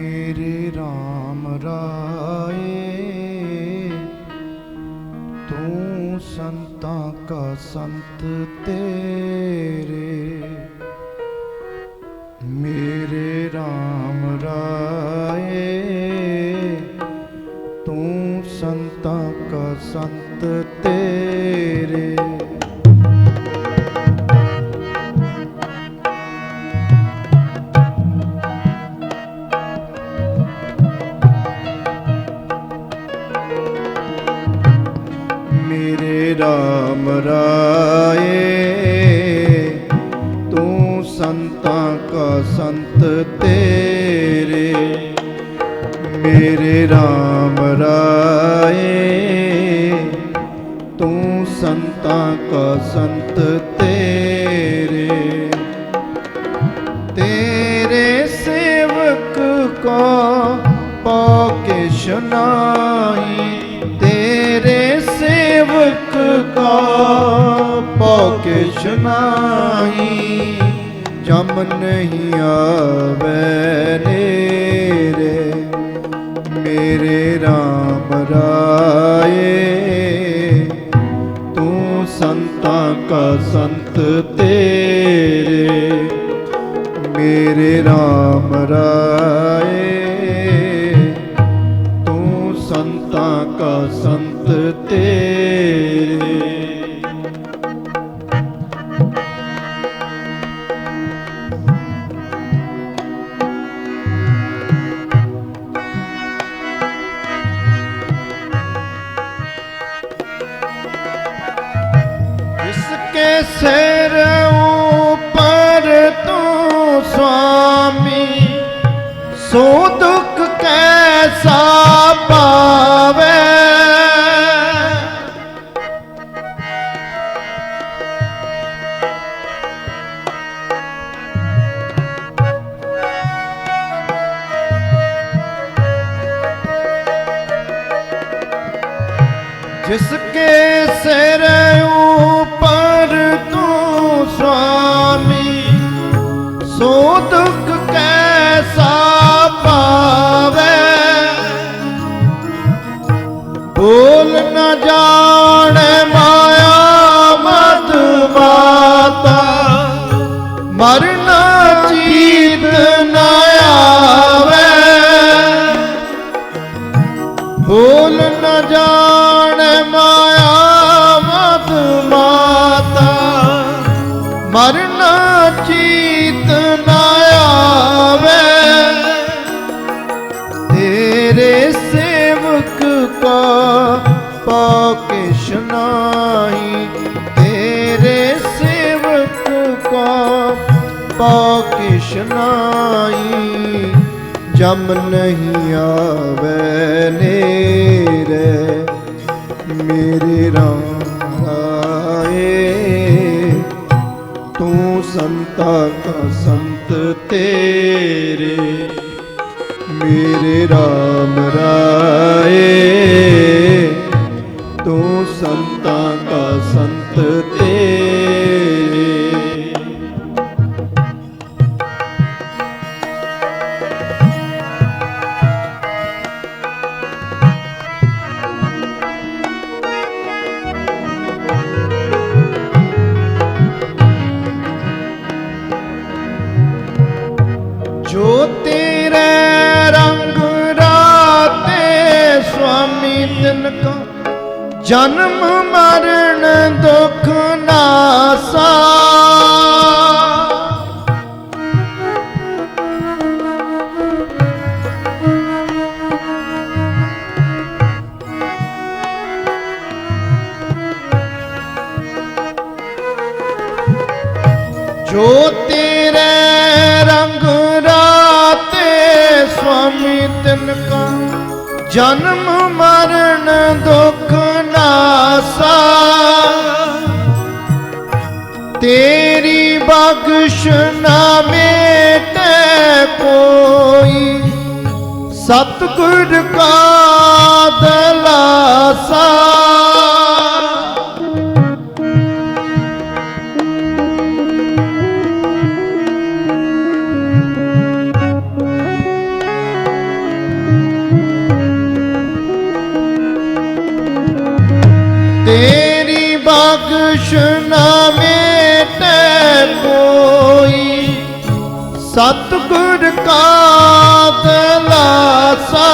ਮੇਰੇ RAM ਰਾਏ, ਤੂੰ ਸੰਤਾਂ ਕਾ ਸੰਤ ਤੇਰੇ। ਮੇਰੇ RAM ਰਾਏ, ਤੂੰ ਸੰਤਾਂ ਕਾ ਸੰਤ RAM ਰਾਏ। ਤੂੰ ਸੰਤਾਂ ਕਾ ਸੰਤ ਤੇਰੇ। ਮੇਰੇ RAM ਰਾਏ। ਤੂੰ ਸੰਤਾਂ ਕਾ ਸੰਤ ਨਾਹੀ, ਜਮ ਨਹੀਂ ਆਵੇ ਨੇਰੇ, ਮੇਰੇ ਰਾਮ ਰਾਏ। ਤੂੰ ਸੰਤਾ ਕਾ ਸੰਤ ਤੇਰੇ, ਮੇਰੇ ਰਾਮ ਰਾਏ। ਤੂੰ ਸੰਤਾ ਕਾ ਸੰਤ ਤੇਰੇ ਕੇ ਸਿਰ ਉਪਰ ਤੂੰ ਸੁਆਮੀ ਸੋ ਰਚਨਾਈ ਜਮ ਨਹੀਂ ਆਵੇ ਨੇਰੇ, ਮੇਰੇ ਰਾਮ ਆਏ ਤੂੰ ਸੰਤਾ ਕਾ ਸੰਤ ਤੇਰੇ, ਮੇਰੇ ਰਾਮ ਰਾਏ। ਜਨਮ ਮਰਨ ਦੁੱਖ ਨਾਸਾ ਜੋ ਤੇਰੇ ਰੰਗ ਰਾਤੇ ਸੁਆਮੀ ਤਿਨ ਕਾ ਜਨਮ ਮਰਨ ਦੁੱਖ ਨਾਸਾ ਤੇਰੀ ਬਖਸ਼ ਨਾ ਮੇਟੇ ਕੋਈ। ਸਤਿਗੁਰ ਕਾ ਦਲਾਸਾ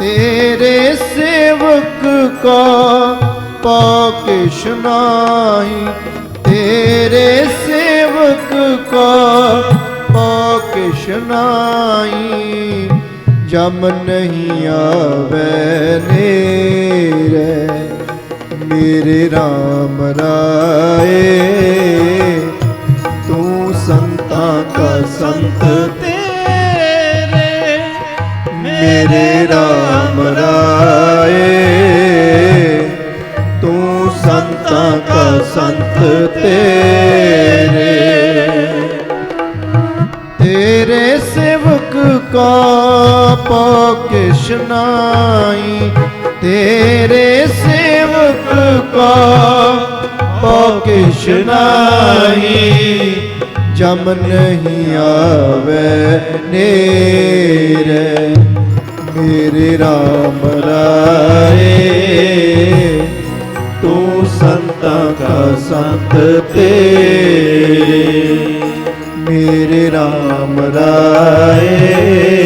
ਤੇਰੇ ਸੇਵਕ ਕੋ ਪਾਕਿਸ਼ ਨਾਹੀ। ਤੇਰੇ ਸੇਵਕ ਕੋ ਪਾਕਿਸ਼ ਨਾਹੀ। ਜਮ ਨਹੀਂ ਆਵੇ ਨੇਰੇ। ਮੇਰੇ RAM ਰਾਏ। ਸੰਤਾਂ ਕਾ ਸੰਤ ਤੇਰੇ ਮੇਰੇ RAM ਰਾਏ ਤੂੰ ਸੰਤਾਂ ਕਾ ਸੰਤ ਤੇਰੇ ਤੇਰੇ ਸੇਵਕ ਕਾ ਪਾਕਿਸ਼ ਨਾਈ ਤੇਰੇ ਸੇਵਕ ਕਾ ਪਾਕਿਸ਼ ਨਾਈ ਜਮ ਨਹੀਂ ਆਵੇ ਨੇਰੇ। ਮੇਰੇ RAM ਰਾਏ, ਤੂੰ ਸੰਤਾਂ ਦਾ ਸੰਤ ਤੇਰੇ। ਮੇਰੇ RAM ਰਾਏ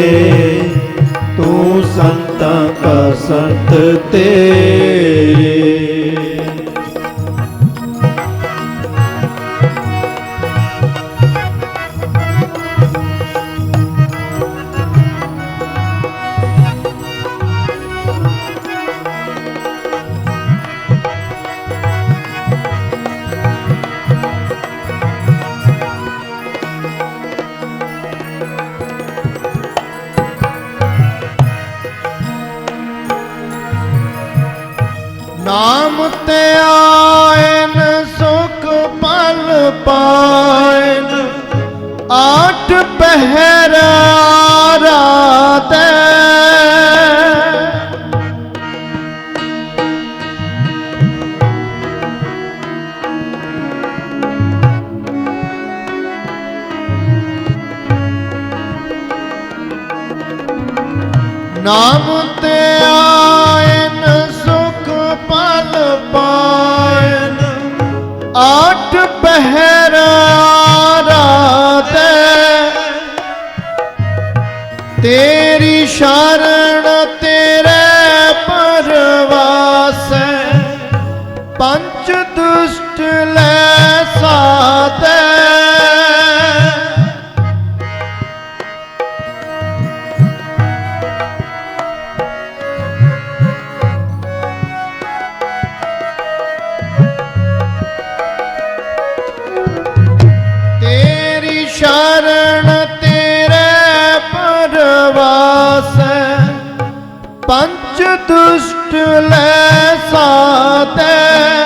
ਪੰਚ ਦੁਸ਼ਟ ਲੈ ਸਾਤੈ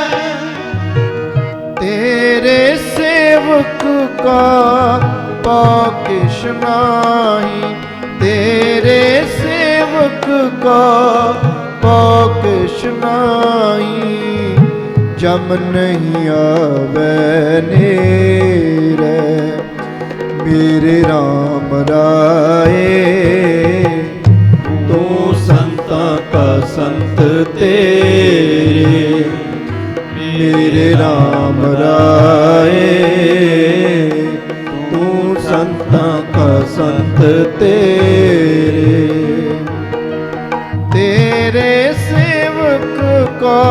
ਤੇਰੇ ਸੇਵਕ ਕਾ ਪਾਕਿਸ਼ ਨਾਹੀ। ਤੇਰੇ ਸੇਵਕ ਕਾ ਪਾਕਿਸ਼ ਨਾਹੀ। ਜਮ ਨਹੀਂ ਆਵੇ ਨੇਰੇ। ਮੇਰੇ RAM ਰਾਏ। ਕਾ ਸੰਤ ਤੇਰੇ, ਮੇਰੇ RAM ਰਾਏ। ਤੂੰ ਸੰਤਾਂ ਕਾ ਸੰਤ ਤੇਰੇ। ਤੇਰੇ ਸੇਵਕ ਕੋ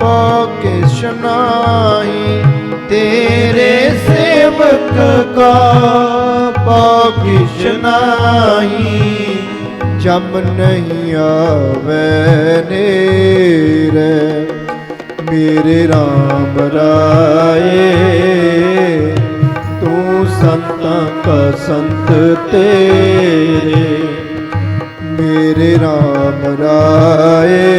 ਪਾਕਿਸ਼ ਨਾਹੀ ਤੇਰੇ ਸੇਵਕ ਕਾ ਪਾਕਿਸ਼ ਨਾਹੀ ਜਮ ਨਹੀਂ ਆਵੇ ਨੇਰੇ। ਮੇਰੇ RAM ਰਾਏ, ਤੂੰ ਸੰਤਾਂ ਕਾ ਸੰਤ ਤੇਰੇ। ਮੇਰੇ RAM ਰਾਏ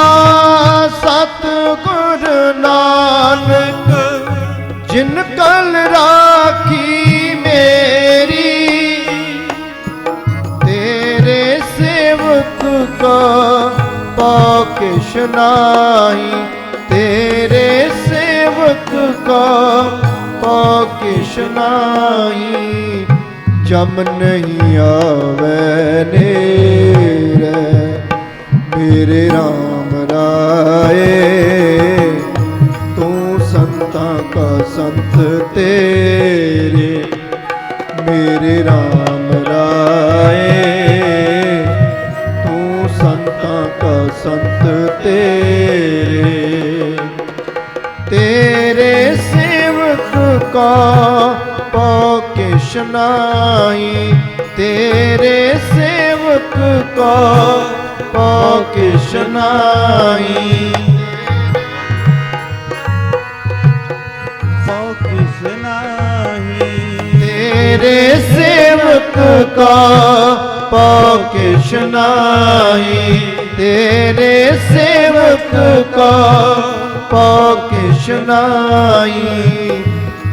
ਵੱਡਾ ਸਤਿਗੁਰ ਨਾਨਕ, ਜਿਨ ਕਲ ਰਾਖੀ ਮੇਰੀ, ਤੇਰੇ ਸੇਵਕ ਕਾ ਪਾਕਿਸ਼ ਨਾਹੀ, ਤੇਰੇ ਸੇਵਕ ਕਾ ਪਾਕਿਸ਼ ਨਾਹੀ, ਜਮ ਨਹੀਂ ਆਵੇ ਨੇਰੇ, ਮੇਰੇ RAM ਰਾਏ ਤੂੰ ਸੰਤਾਂ ਕਾ ਸੰਤ ਤੇਰੇ, ਮੇਰੇ RAM ਰਾਏ। ਤੂੰ ਸੰਤਾਂ ਕਾ ਸੰਤ ਤੇਰੇ ਤੇਰੇ ਸੇਵਕ ਕਾ ਪੌਕਿਸ਼ ਨਾਹੀ ਤੇਰੇ ਸੇਵਕ ਕਾ ਪੌਕਿਸ਼ ਨਾਹੀ ਸੋ ਕਿਸ ਨਾਹੀ। ਤੇਰੇ ਸੇਵਕ ਕਾ ਪੌਕਿਸ਼ ਨਾਹੀ। ਤੇਰੇ ਸੇਵਕ ਕਾ ਪੌਕਿਸ਼ ਨਾਹੀ।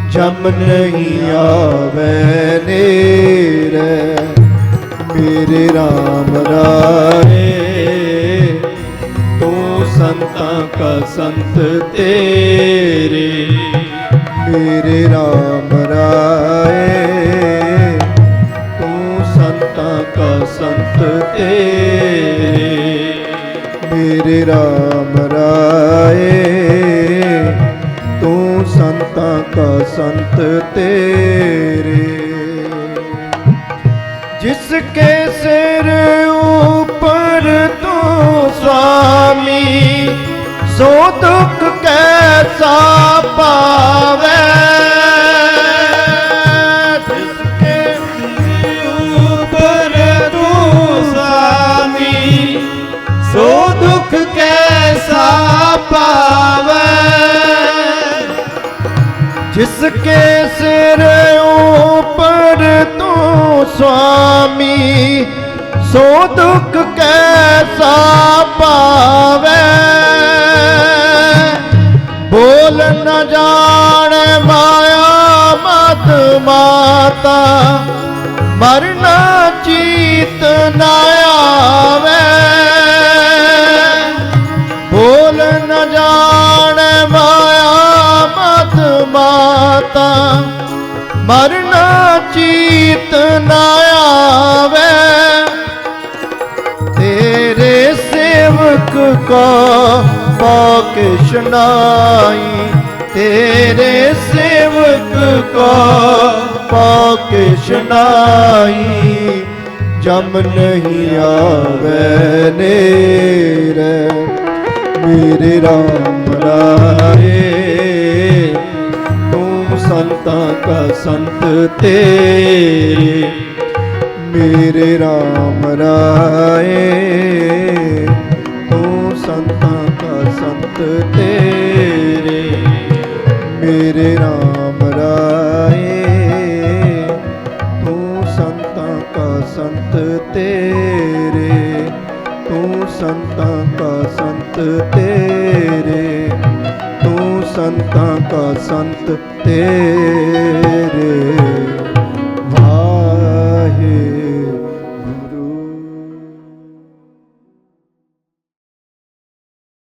ਜਮ ਨਹੀਂ ਆਵੇ ਨੇਰੇ। ਮੇਰੇ RAM ਰਾਏ। ਸੰਤਾਂ ਕਾ ਸੰਤ ਤੇਰੇ। ਮੇਰੇ ਰਾਮ ਰਾਏ। ਤੂੰ ਸੰਤਾਂ ਕਾ ਸੰਤ ਤੇਰੇ। ਮੇਰੇ ਰਾਮ ਰਾਏ। ਤੂੰ ਸੰਤਾਂ ਕਾ ਸੰਤ ਤੇਰੇ। ਜਿਸ ਕੇ ਸੇ ਸੋ ਦੁੱਖ ਕੈਸਾ ਪਾਵੇ? ਤਾ ਮਰਨਾ ਚੀਤ ਨਾ ਆਵੇ। ਬੋਲ ਨ ਜਾਣੇ ਮਾਇਆ ਮਤ ਮਾਤਾ, ਮਰਨਾ ਚੀਤ ਨਾ ਆਵੇ। ਤੇਰੇ ਸੇਵਕ ਕੋ ਪਾਕਿਸ਼ਨਾਈ ਤੇਰੇ ਸੇਵਕ ਕੋ ਪਾਕਿਸ਼ਨਾਈ ਜਮ ਨਹੀਂ ਆਵੇ ਨੇਰ। ਮੇਰੇ ਰਾਮ ਰਾਏ ਤੂੰ ਸੰਤਾਂ ਕਾ ਸੰਤ ਤੇਰੇ। ਮੇਰੇ ਰਾਮ ਰਾਏ ਤੇਰੇ ਰਾਮ ਰਾਏ। ਤੂੰ ਸੰਤਾਂ ਕਾ ਸੰਤ ਤੇਰੇ। ਤੂੰ ਸੰਤਾਂ ਕਾ ਸੰਤ ਤੇਰੇ। ਤੂੰ ਸੰਤਾਂ ਕਾ ਸੰਤ ਤੇਰੇ।